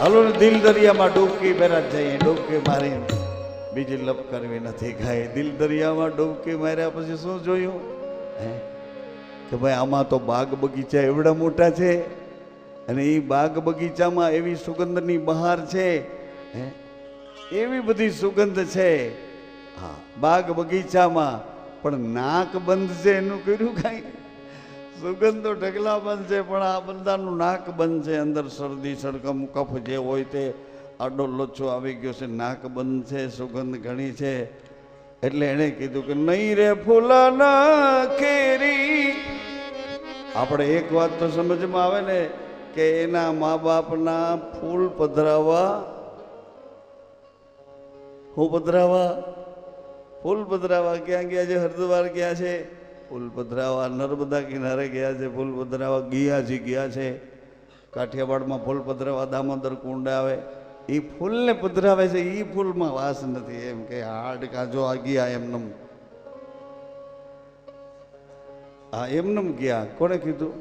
હાલો દિલ દરિયામાં ડૂબકી પહેરા જઈએ, ડૂબકી મારીને બીજી લપ કરવી નથી ખાઈ દિલ દરિયામાં ડૂબકી માર્યા પછી શું જોયું? હે? કે ભાઈ, આમાં તો બાગ બગીચા એવડા મોટા છે. અને એ બાગ બગીચામાં એવી સુગંધની બહાર છે. હે? એવી બધી સુગંધ છે. હા, બાગ બગીચામાં પણ નાક બંધ છે એનું કર્યું કાંઈ? સુગંધ તો ઢગલા છે પણ આ બધાનું નાક બંધ છે અંદર શરદી સડકમ કફ જે હોય તે. આડો લોચો આવી ગયો છે, નાક બંધ છે સુગંધ ઘણી છે. એટલે એણે કીધું કે નહીં રે ફૂલાના કેરી આપણે એક વાત તો સમજમાં આવે ને કે એના મા બાપના ફૂલ પધરાવા. હું પધરાવા? ફૂલ પધરાવા ક્યાં ગયા છે? હરિદ્વાર ગયા છે? ફૂલ પધરાવા નર્મદા કિનારે ગયા છે ફૂલ પધરાવા ગિયાજી ગયા છે. કાઠિયાવાડમાં ફૂલ પધરાવા દામોદર કુંડ આવે. એ ફૂલને પધરાવે છે એ ફૂલમાં વાસ નથી. એમ કે હાડ કાજો આ ગયા એમનેમ. હા એમનેમ ગયા. કોણે કીધું?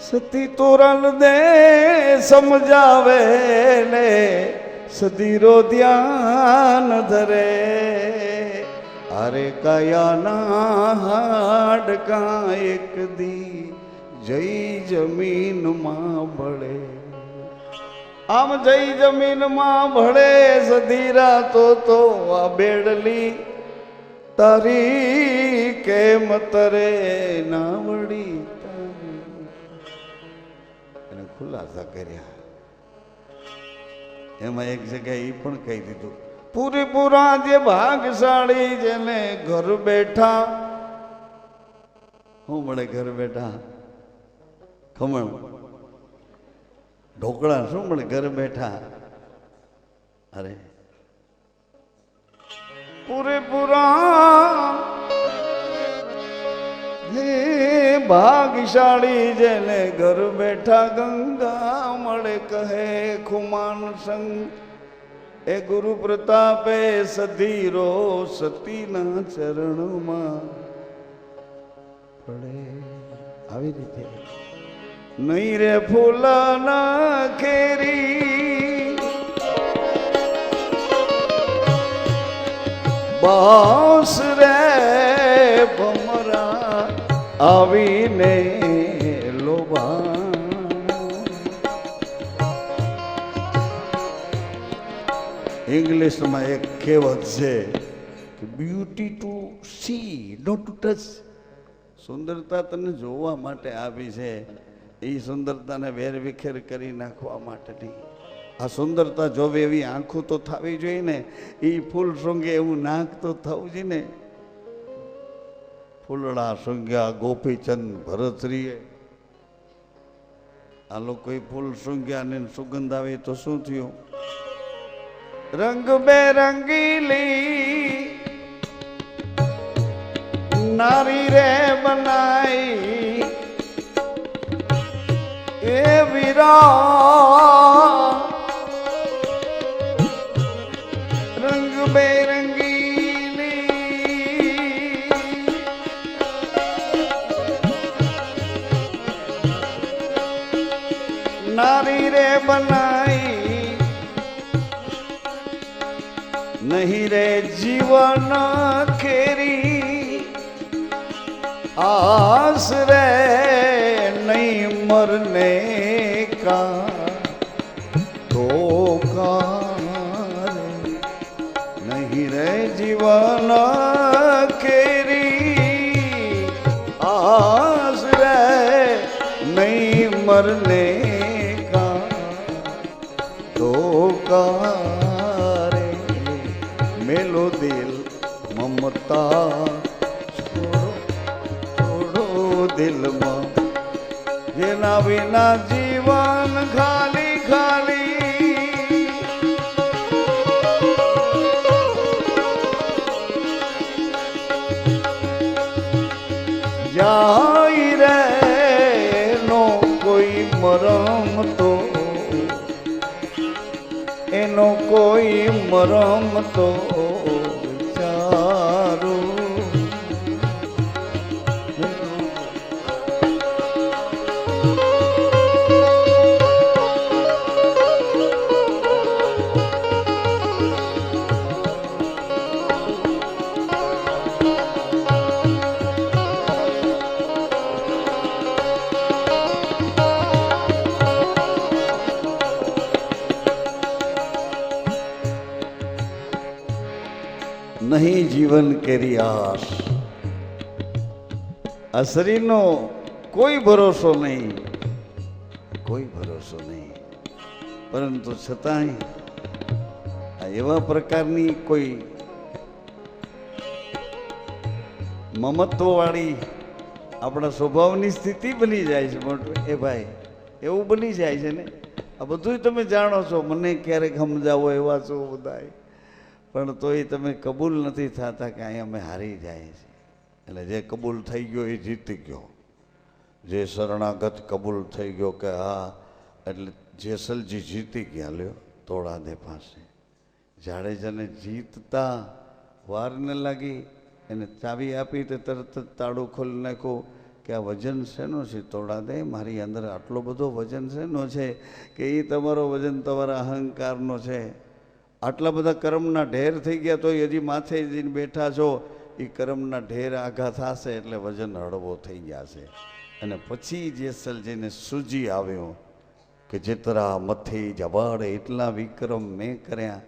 સતી તોરણ દે સમજાવે ને સદીરો ધ્યાન ધરે. અરે કયાના હાડકા એક દી જઈ જમીનમાં ભળે. આમ જઈ જમીનમાં ભળે સધીરા તો તો આ બેડલી તારી કેમ તરે ના વળી એને ખુલાસા કર્યા. એમાં એક જગ્યાએ એ પણ કહી દીધું, પૂરેપૂરા જે ભાગશાળી જેને ઘર બેઠા. શું મળે ઘર બેઠા? ખમણ. ઢોકળા શું મળે ઘર બેઠા? અરે. પૂરેપૂરા હે ભાગશાળી જેને ઘર બેઠા ગંગા મળે કહે, ખુમાન સંગ, એ ગુરુ પ્રતાપે સધીરો સતીના ચરણમાં પડે. આવી રીતે. નહીં રે ફૂલાના ખેરી, બાસ રે ભમરા આવીને લોભા ઇંગ્લિશમાં એક કહેવત છે કે beauty to see not to touch સુંદરતા તને જોવા માટે આવી છે. એ સુંદરતાને વેરવિખેર કરી નાખવા માટેની આ સુંદરતા જોવે એવી આંખો તો થવી જોઈએ ને એ ફૂલ શૃંગે એવું નાક તો થવું જોઈએ ને ફૂલડા શૃંગ્યા ગોપીચંદ ભરતરીએ આ લોકોએ ફૂલ શૃંગ્યા ને સુગંધ આવે તો શું થયું? રંગ બેરંગીલી નારી રે બનાઈ એ વીરા રંગ બેરંગીલી નારી રે બનાઈ નહીં રે જીવન ખેરી. આસ રે નહીં મરને કા. તો નહીં રે જીવન ખેરી. આસ રે નહીં મરને દિલ મમતા છોડો છોડો દિલમાં જેના વિના જીવન ખાલી ખાલી જાય રે નો કોઈ મરમ તો એનો કોઈ મરમ તો જીવન કેરી આસ આ શરીરનો કોઈ ભરોસો નહીં. કોઈ ભરોસો નહીં. પરંતુ છતાંય આ એવા પ્રકારની કોઈ મમત્વવાળી આપણા સ્વભાવની સ્થિતિ બની જાય છે મોટું. એ ભાઈ, એવું બની જાય છે ને? આ બધું તમે જાણો છો. મને ક્યારેક સમજાવો, એવા છો બધાય. પણ તોય તમે કબૂલ નથી થતા કે અહીંયા અમે હારી જાય છે. એટલે જે કબૂલ થઈ ગયો એ જીતી ગયો. જે શરણાગત કબૂલ થઈ ગયો કે હા, એટલે જેસલજી જીતી ગયા, લ્યો, તોડાદે પાસે. જાડેજાને જીતતા વાર ન લાગી, એને ચાવી આપી તે તરત જ તાળું ખોલી નાખ્યું કે આ વજન શેનો છે તોડા દે મારી અંદર આટલો બધો વજન શેનો છે કે એ તમારો વજન તમારા અહંકારનો છે? આટલા બધા કર્મના ઢેર થઈ ગયા તો હજી માથે જઈને બેઠા છો. એ કર્મના ઢેર આઘા થશે એટલે વજન હળવો થઈ ગયા છે અને પછી જેસલ જઈને સૂજી આવ્યો કે જેતરા મથે જવાડ એટલા વિક્રમ મેં કર્યા.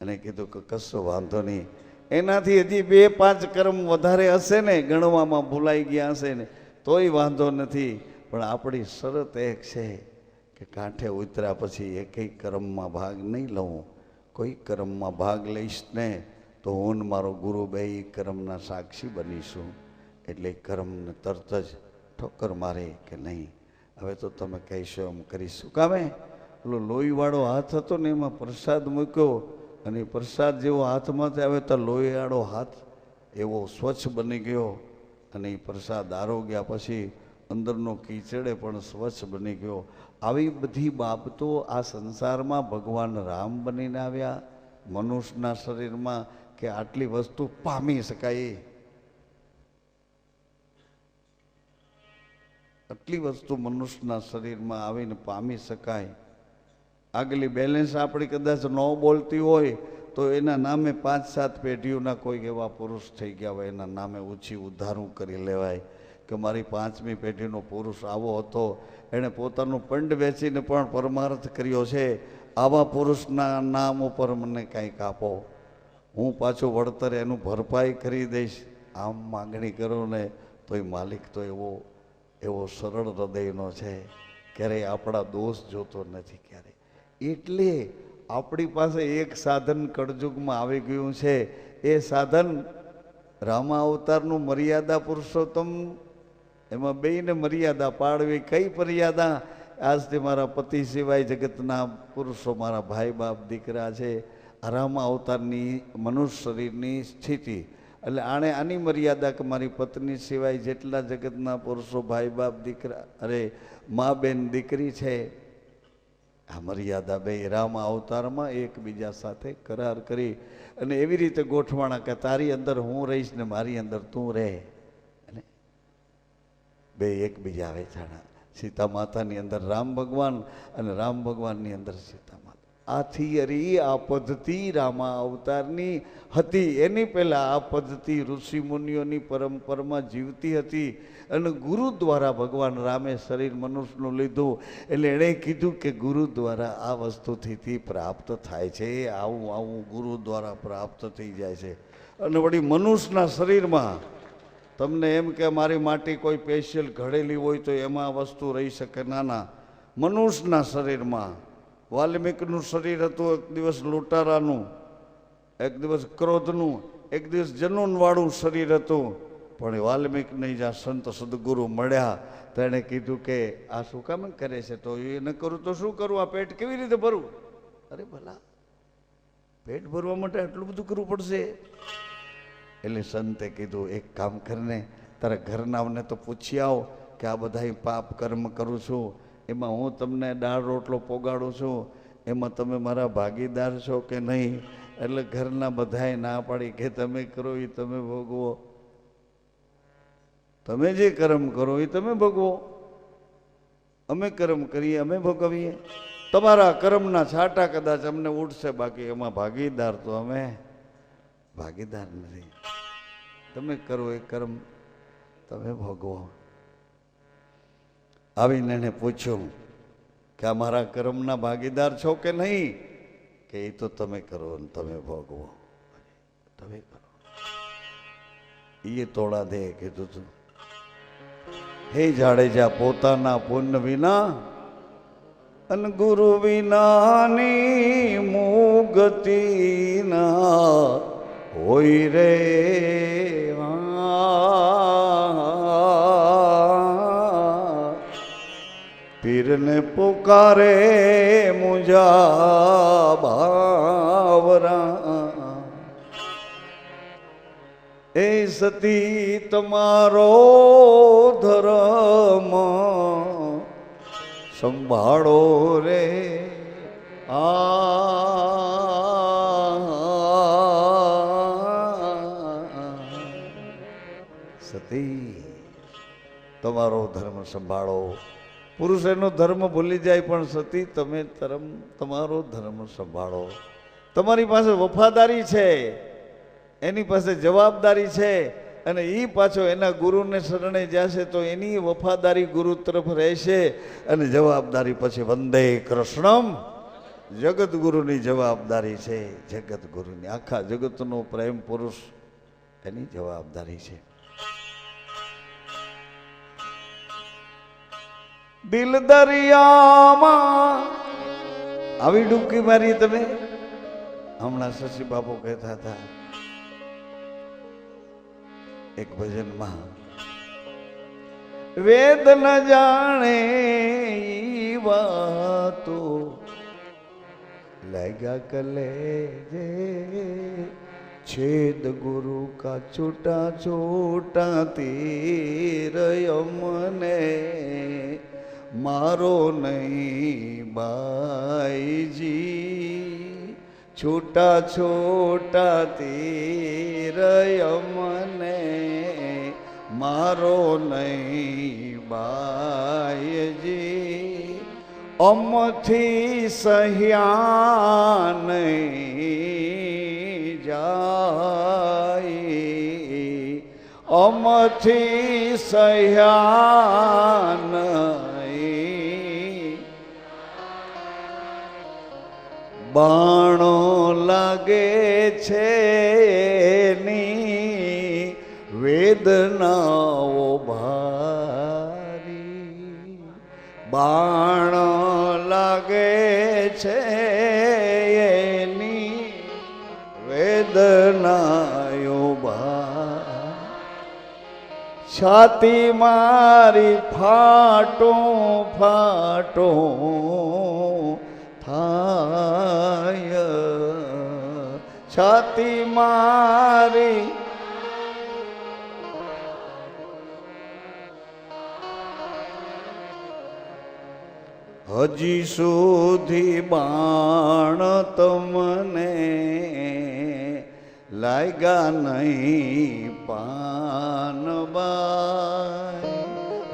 અને કીધું કે કશો વાંધો નહીં. એનાથી હજી બે પાંચ કર્મ વધારે હશે ને, ગણવામાં ભૂલાઈ ગયા હશે ને, તોય વાંધો નથી. પણ આપણી શરત એક છે કે કાંઠે ઉતર્યા પછી એકેય કર્મમાં ભાગ નહીં લઉં. કોઈ કર્મમાં ભાગ લઈશ ને, તો હું મારો ગુરુ બે કર્મના સાક્ષી બનીશું. એટલે કર્મને તરત જ ઠોકર મારે કે નહીં. હવે તો તમે કહેશો એમ કરીશું. કામે? પેલો લોહીવાળો હાથ હતો ને એમાં પ્રસાદ મૂક્યો અને પ્રસાદ જેવો હાથમાંથી આવે તો લોહીવાળો હાથ એવો સ્વચ્છ બની ગયો અને એ પ્રસાદ આરોગ્યા પછી અંદરનો કીચડે પણ સ્વચ્છ બની ગયો. આવી બધી બાબતો આ સંસારમાં ભગવાન રામ બનીને આવ્યા. મનુષ્યના શરીરમાં કે આટલી વસ્તુ પામી શકાય. આટલી વસ્તુ મનુષ્યના શરીરમાં આવીને પામી શકાય. આગલી બેલેન્સ આપણી કદાચ ન બોલતી હોય, તો એના નામે પાંચ સાત પેઢીઓના કોઈક એવા પુરુષ થઈ ગયા હોય, એના નામે ઊંચી ઉદ્ધારું કરી લેવાય. કે મારી પાંચમી પેઢીનો પુરુષ આવો હતો, એણે પોતાનું પંડ વેચીને પણ પરમાર્થ કર્યો છે, આવા પુરુષના નામ ઉપર મને કંઈક આપો. હું પાછું વળતર એનું ભરપાઈ કરી દઈશ. આમ માગણી કરો ને તોય માલિક તો એવો એવો સરળ હૃદયનો છે. ક્યારેય આપણા દોષ જોતો નથી ક્યારેય એટલે આપણી પાસે એક સાધન કળજુગમાં આવી ગયું છે. એ સાધન રામા અવતારનું મર્યાદા પુરુષોત્તમ એમાં બેયને મર્યાદા પાડવી કઈ મર્યાદા? આજથી મારા પતિ સિવાય જગતના પુરુષો મારા ભાઈ બાપ દીકરા છે આ રામા અવતારની મનુષ્ય શરીરની સ્થિતિ. એટલે આણે આની મર્યાદા કે મારી પત્ની સિવાય જેટલા જગતના પુરુષો, ભાઈ બાપ દીકરા, અરે મા બેન દીકરી છે, આ મર્યાદા બે રામ અવતારમાં એકબીજા સાથે કરાર કરી. અને એવી રીતે ગોઠવાણા કે તારી અંદર હું રહીશ ને મારી અંદર તું રહે. બે એકબીજા વેચાણા. સીતા માતાની અંદર રામ ભગવાન અને રામ ભગવાનની અંદર સીતા માતા આ થિયરી, આ પદ્ધતિ રામા અવતારની હતી. એની પહેલાં આ પદ્ધતિ ઋષિ મુનિઓની પરંપરામાં જીવતી હતી અને ગુરુ દ્વારા ભગવાન રામે શરીર મનુષ્યનું લીધું. એટલે એણે કીધું કે ગુરુ દ્વારા આ વસ્તુથી થી પ્રાપ્ત થાય છે. આવું આવું ગુરુ દ્વારા પ્રાપ્ત થઈ જાય છે. અને વળી મનુષ્યના શરીરમાં તમને એમ કે મારી માટી કોઈ સ્પેશિયલ ઘડેલી હોય તો એમાં વસ્તુ રહી શકે? ના ના. મનુષ્યના શરીરમાં, વાલ્મીકનું શરીર હતું એક દિવસ લૂંટારાનું, એક દિવસ ક્રોધનું, એક દિવસ જનૂનવાળું શરીર હતું. પણ વાલ્મીકને જ્યાં સંત સદગુરુ મળ્યા તેણે કીધું કે આ શું કામ કરે છે? તો એ ન કરું તો શું કરું? આ પેટ કેવી રીતે ભરવું અરે ભલા, પેટ ભરવા માટે આટલું બધું કરવું પડશે. એટલે સંતે કીધું, એક કામ કરીને, તારા ઘરનાઓને તો પૂછી આવો કે આ બધા પાપ કર્મ કરું છું. એમાં હું તમને દાળ રોટલો પોગાડું છું. એમાં તમે મારા ભાગીદાર છો કે નહીં? એટલે ઘરના બધાએ ના પાડી કે તમે કરો એ તમે ભોગવો. તમે જે કર્મ કરો એ તમે ભોગવો. અમે કર્મ કરીએ, અમે ભોગવીએ. તમારા કર્મના છાંટા કદાચ અમને ઉઠશે બાકી એમાં ભાગીદાર તો અમે ભાગીદાર નથી. તમે કરો એ કર્મ તમે ભોગવો. આવીને એને પૂછ્યું કે આ મારા કર્મના ભાગીદાર છો કે નહીં? કે એ તો તમે કરો ને તમે ભોગવો. તમે કરો. એ તોડા દે કીધું તું. હે જાડેજા પોતાના પુણ્ય વિના અન ગુરુ વિનાની મુગતિ ના હોય રે. પીરને પુકારે મુજા ભાવરા એ સતી તમારો ધર્મ સંભાળો રે. આ. સતી, તમારો ધર્મ સંભાળો. પુરુષ એનો ધર્મ ભૂલી જાય પણ સતી, તમે ધર્મ, તમારો ધર્મ સંભાળો. તમારી પાસે વફાદારી છે, એની પાસે જવાબદારી છે, અને એ પાછો એના ગુરુને શરણે જશે તો એની વફાદારી ગુરુ તરફ રહેશે અને જવાબદારી પછી વંદે કૃષ્ણમ. જગત ગુરુની જવાબદારી છે જગત ગુરુની આખા જગતનો પ્રેમ પુરુષ, એની જવાબદારી છે. દિલ દરિયામાં આવી ડૂબકી મારી તમે? હમણાં શશી બાપુ કહેતા હતા, એક ભજનમાં વેદ ન જાણે વાતો. લાગ્યા કલે જે છેદ ગુરુ કા છોટા છોટા તીર યમને મારો નહીં બાઈજી. છોટા છોટા તીરય મને મારો નહીં બાઈજી. અમથી સહ્યા નહીં જાય. અમથી સહ્યા બાણો લાગે છે ની વેદનાઓ ભારી. બાણો લાગે છે એની વેદનાયો ભારી. છાતી મારી ફાટો ફાટો થાય છાતી મારી. હજી સુધી બાણ તમને લાગ્યા નહીં પાનબાઈ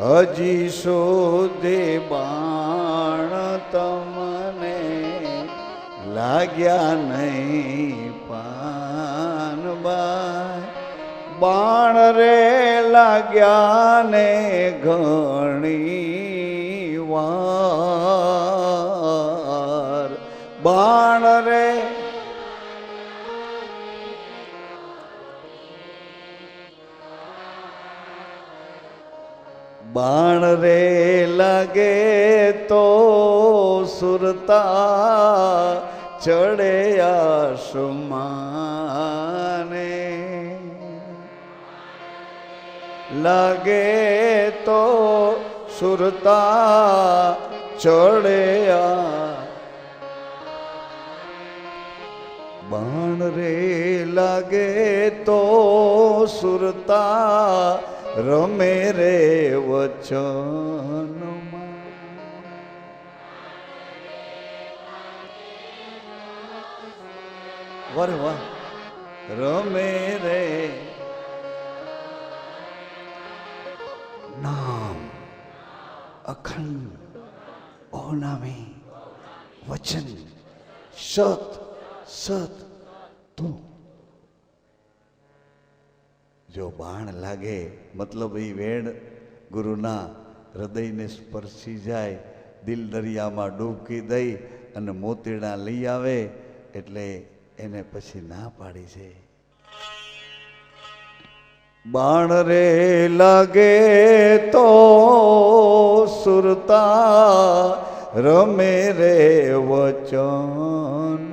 હજી સુધી બાણ તમને લાગ્યા નહીં પાનબાઈ બાણ રે લાગ્યા ને ઘણી વાર. બાણ રે બાણ રે લાગે તો સુરતા ચડે આસમાને. લાગે તો સુરતા ચડે બાણ રે લાગે તો સુરતા રમે રે વચનમાં વારે વાહ રમે રે. નામ અખંડ ઓનામી વચન સત સત તું. જો બાણ લાગે, મતલબ એ વેણ ગુરુના હૃદયને સ્પર્શી જાય, દિલ દરિયામાં ડૂબકી દઈ અને મોતીડા લઈ આવે, એટલે એને પછી ના પાડી છે. બાણ રે લાગે તો સુરતા રમે રે વચન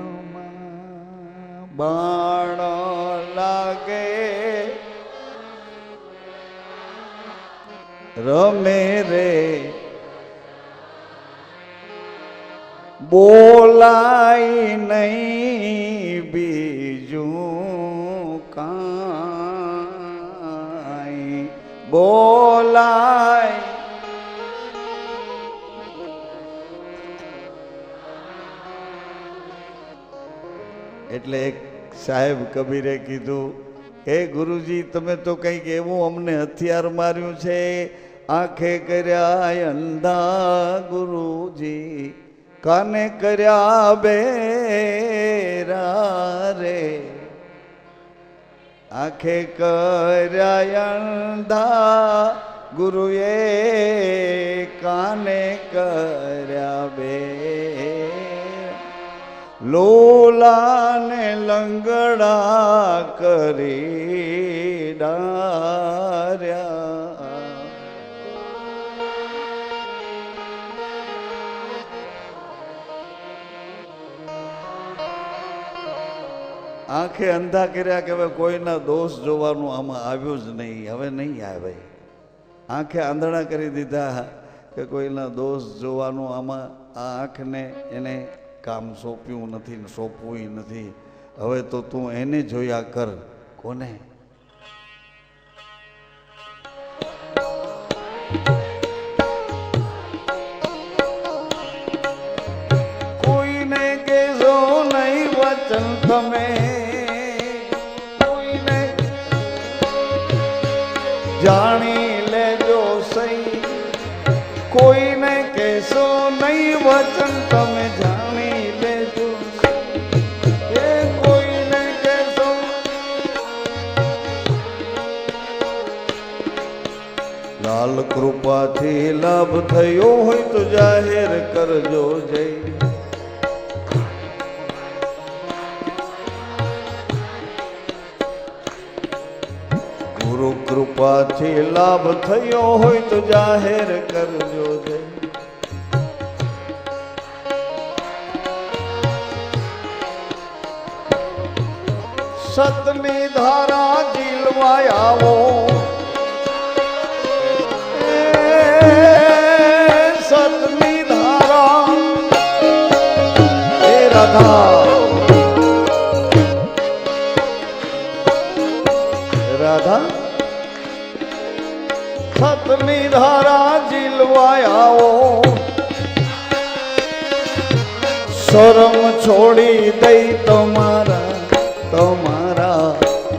બાણ લાગે રમે રે બોલાય નહીં બીજું કાંઈ. બોલાય. એટલે એક સાહેબ કબીરે કીધું, હે ગુરુજી, તમે તો કંઈક એવું અમને હથિયાર માર્યું છે. આંખે કર્યા અંધા ગુરુજી. કાને કર્યા બેરા રે આખે કર્યા ગુરુએ કાને કર્યા બે લોલાને લંગડા કરી ડાર્યા. આંખે અંધા કર્યા કે હવે કોઈના દોષ જોવાનું આમાં આવ્યું જ નહીં. હવે નહીં આવે આંખે આંધળા કરી દીધા કે કોઈના દોષ જોવાનું આમાં આ આંખને એને કામ સોંપ્યું નથી ને સોંપવું નથી. હવે તો તું એને જોયા કર. કોને? કોઈને કેજો નહીં વચન તમે. કોઈને કહેશો નહીં વચન, તમે જાણી લેજો. એ કોઈને કહેશો લાલ કૃપાથી લાભ થયો હોય તો જાહેર કરજો જય. કૃપાથી લાભ થયો હોય તો જાહેર કરજો જય સતની ધારા જીલવાય આવો. સતની ધારા. એ રાધા. ધારા જીલવાયાઓ. શરમ છોડી દઈ તમારા તમારા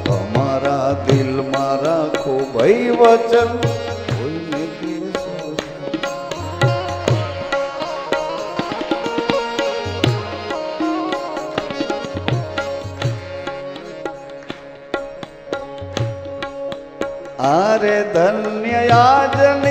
તમારા દિલ મારા ખુબઈ વચન. આરે ધન્ય યાજની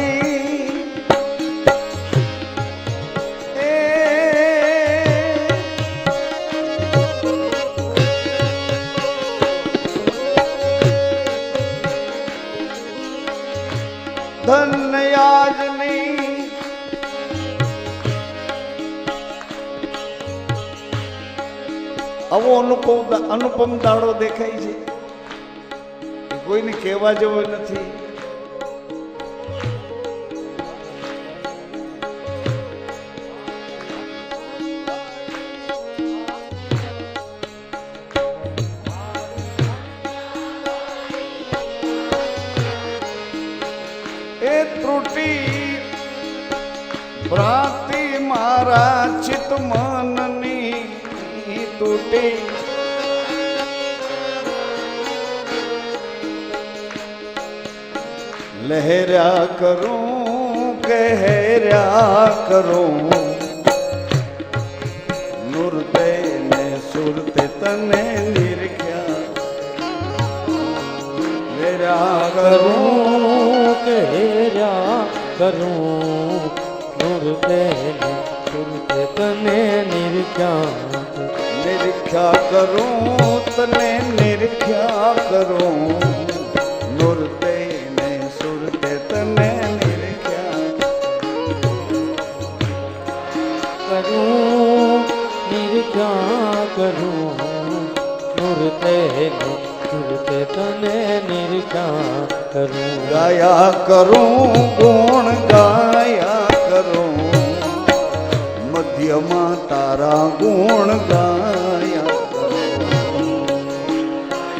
અનુપમ અનુપમ દાડો દેખાય છે. કોઈને કહેવા જેવો નથી. કરું. નૂરતે ને સુરતે તને નિરખ્યા. લહેર્યા કરું કેર્યા કરું. નૂરતે સુરતે તને નિર્ખ્યા. નિર્જા કરું ગાયા કરું ગુણ ગાયા કરું. મધ્યમાં તારા ગુણ ગાયા કરું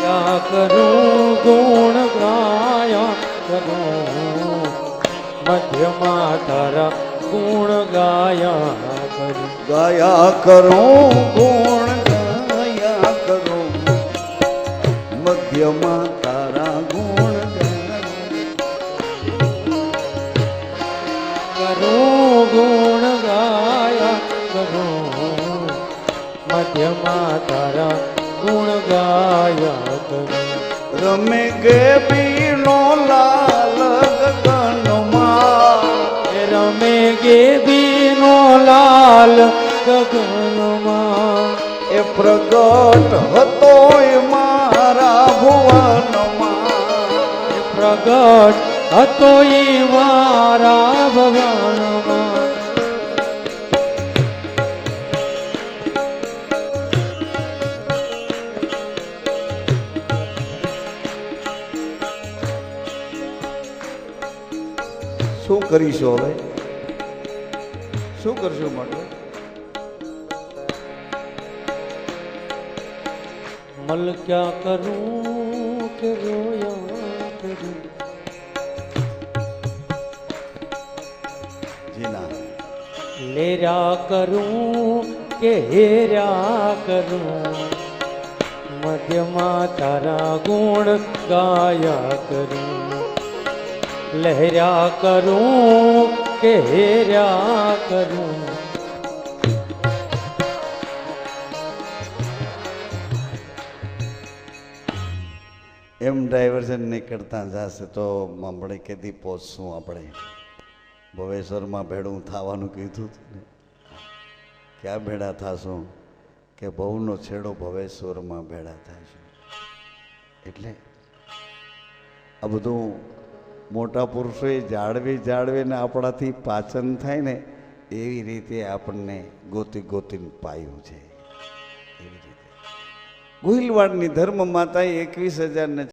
ગાયા કરું ગુણ ગાયા કરું મધ્યમાં તારા ગુણ ગાયા કરું ગાયા કરું ગુણ ગાયા કરું. મધ્યમાં મધ્યમાં તારા ગુણ ગાયા કરું રમે ગે બીનો લાલ ગગનમાં. એ રમે ગે બીનો લાલ ગગનમાં. એ પ્રગટ હતો એ મારા ભુવનમાં. એ પ્રગટ હતો એ મારા ભગવાનમાં કરીશું હવે? શું કરશું માટે? મલ ક્યા કરું કે રોયા કરું? જી ના. લેરા કરું કે હેર્યા કરું? મધ્યમાં તારા ગુણ ગાયા કરું. લહેર્યા કરું કે હેર્યા કરું. એમ ડાયવર્ઝન નીકળતા જશે તો આપણે કેદી પહોંચશું આપણે. ભવેશ્વરમાં ભેડું થવાનું કીધું હતું ને. ક્યાં ભેડા થશું? કે બહુનો છેડો ભવેશ્વરમાં ભેડા થશું એટલે આ બધું મોટા પુરુષોએ જાળવી જાળવીને આપણાથી પાચન થાય ને, એવી રીતે આપણને ગોતી ગોતીને પાયું છે. એવી રીતે. ગુહિલવાડની ધર્મ માતાએ એકવીસ હજાર ને